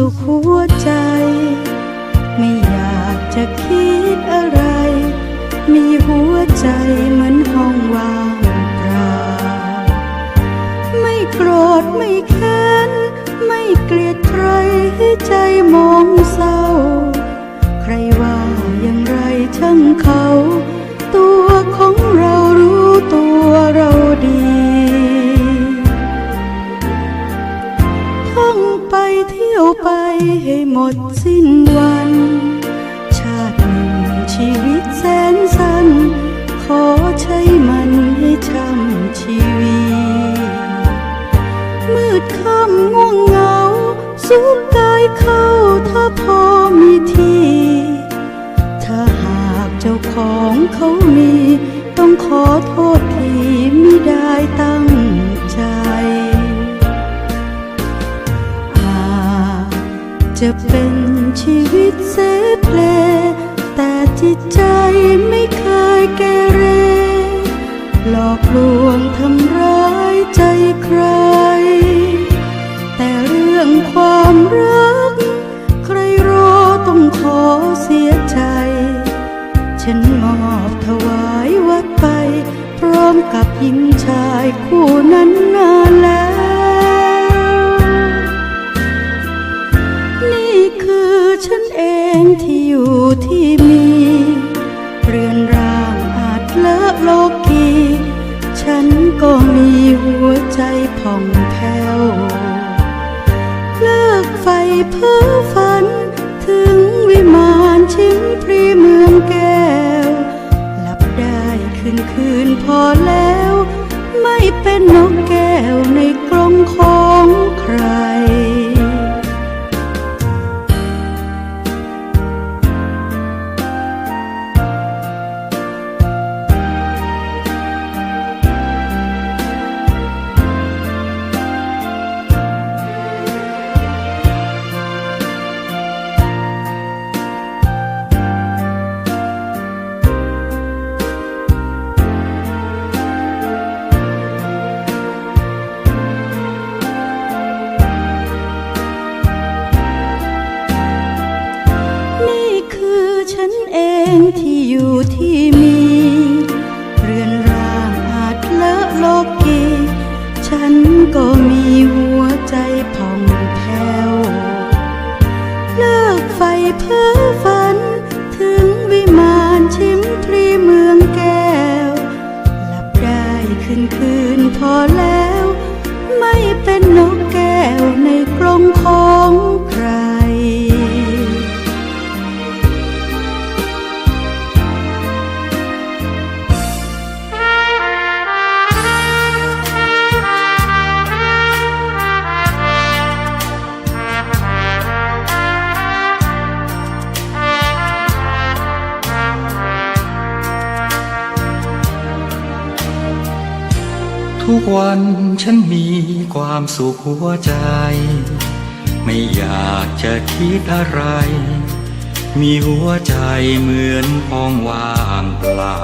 สุขหัวใจ ไม่อยากจะคิด สุขกายเข้าถ้าพอมีที่ ถ้าหากเจ้าของเขามี ต้องขอโทษทีไม่ได้ตั้งใจอาจจะเป็น เสียใจ ฉันมอบถวายวัดไป พร้อมกับหญิงชายคู่นั้นนานแล้ว นี่คือฉันเองที่อยู่ที่มี เรือนร่างอาจเลอะโลกี ฉันก็มีหัวใจผ่องแผ้ว เลิกไฟเพ้อฝั คื ไทุกวันฉันมีความสุขหัวใจ ไม่อยากจะคิดอะไร มีหัวใจเหมือนพองว่างเปล่า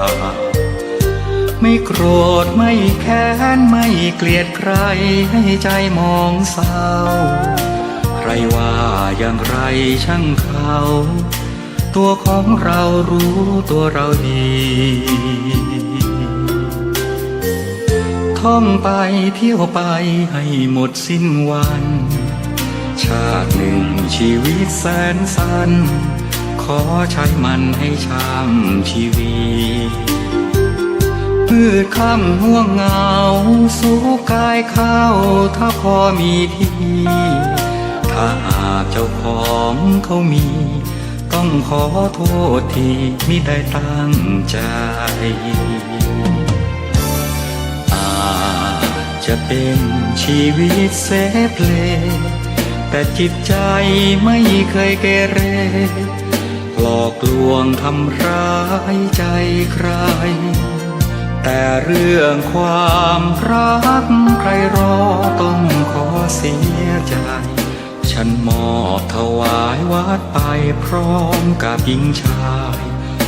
ไม่โกรธไม่แค้นไม่เกลียดใครให้ใจมองเศร้า ใครว่าอย่างไรช่างเขา ตัวของเรารู้ตัวเราดี ท่องไปเที่ยวไปให้หมดสิ้นวัน ชาติหนึ่งชีวิตแสนสั้น ขอใช้มันให้ช่ำชีวีมืดค่ำห่วงเงา สู้กายเข้าถ้าพอมีที่ ถ้าหากเจ้าของเขามี ต้องขอโทษที่มิได้ตั้งใจ จะเป็นชีวิตเสเพลแต่จิตใจไม่เคยเกเร หลอกลวงทำร้ายใจใคร แต่เรื่องความรักใครรอต้องขอเสียใจ ฉันมอบถวายวัดไปพร้อมกับหญิงชาย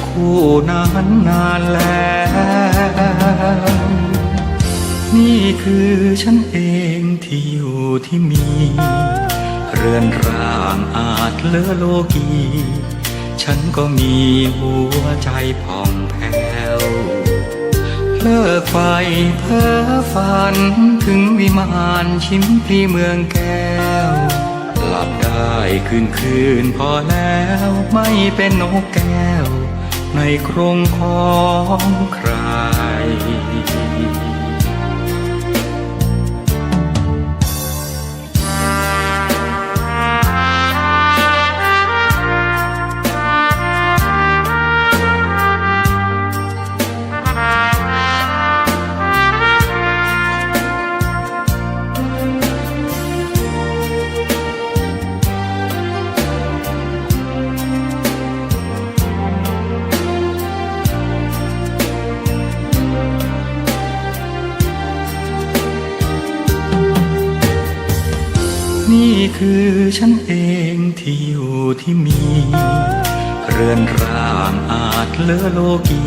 คู่นั้นนานแล้ว นี่คือฉันเองที่อยู่ที่มี เรือนร่างอาจเลอโลกี ฉันก็มีหัวใจผ่องแผ้ว เลิกไฟเพ้อฝันถึงวิมานชิมพลีเมืองแก้ว หลับได้คืนคืนพอแล้วไม่เป็นนกแก้ว ในกรงของใคร คือฉันเองที่อยู่ที่มี เรือนร่างอาจเลอโลกี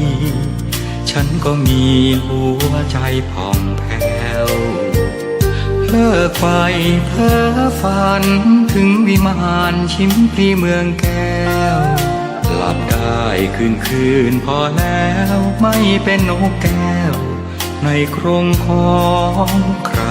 ฉันก็มีหัวใจผ่องแผ้วเลิกไฟเพ้อฝันถึงวิมานชิมพลีเมืองแก้ว หลับได้คืนคืนพอแล้วไม่เป็นนกแก้ว ในกรงของใคร